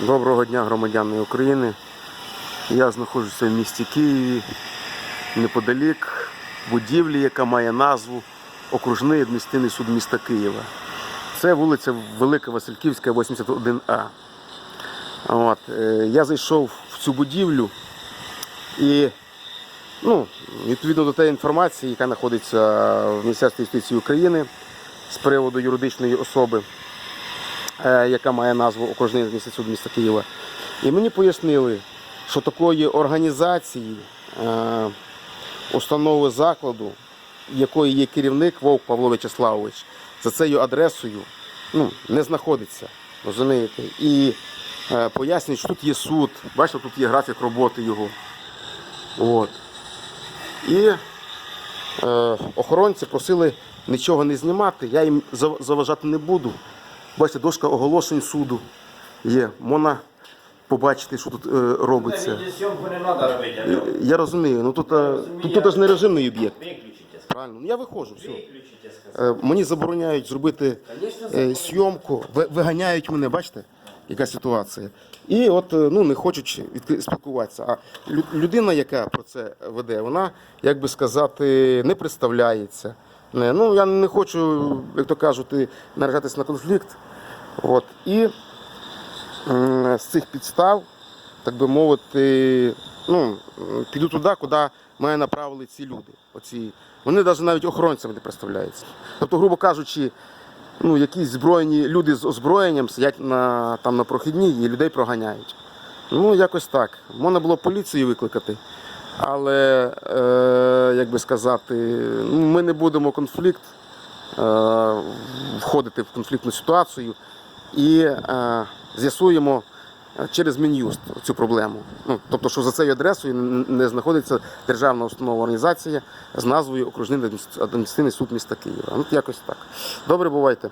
Доброго дня, громадяни України. Я знаходжуся в місті Києві, неподалік будівлі, яка має назву Окружний адміністративний суд міста Києва. Це вулиця Велика Васильківська, 81А. От, е, я зайшов в цю будівлю і ну, відповідно до тієї інформації, яка знаходиться в Міністерстві юстиції України з приводу юридичної особи, яка має назву Окружний адміністративний суд міста Києва. І мені пояснили, що такої організації, е, установи закладу, якої є керівник Вовк Павло Вячеславович, за цією адресою ну, не знаходиться. Розумієте? І е, пояснюють, що тут є суд, бачите, тут є графік роботи його. От. І е, охоронці просили нічого не знімати, я їм заважати не буду. Бачите, дошка оголошень суду є. Можна побачити, що тут е, робиться. Відеосйомку не треба робити. Я розумію, ну тут, е, тут, тут аж не режимний об'єкт. Виключите. Правильно, ну я виходжу, все. Виключите, сказав. Е, Мені забороняють зробити Конечно, е, зйомку, ви- виганяють мене, бачите, яка ситуація. І от е, ну, не хочуть відкри- спілкуватися. А лю- людина, яка про це веде, вона, як би сказати, не представляється. Не, ну, я не хочу, як то кажуть, наражатися на конфлікт. От. І з цих підстав, так би мовити, ну, піду туди, куди мене направили ці люди. Оці. Вони навіть навіть охоронцями не представляються. Тобто, грубо кажучи, ну, якісь збройні люди з озброєнням сидять на, там, на прохідній і людей проганяють. Ну, якось так. Можна було поліцію викликати. Але, е, як би сказати, ну, ми не будемо конфлікт, е, входити в конфліктну ситуацію і е, з'ясуємо е, через Мін'юст цю проблему. Ну, тобто, що за цією адресою не знаходиться державна установа організація з назвою Окружний адміністративний суд міста Києва. Ну, якось так. Добре, бувайте.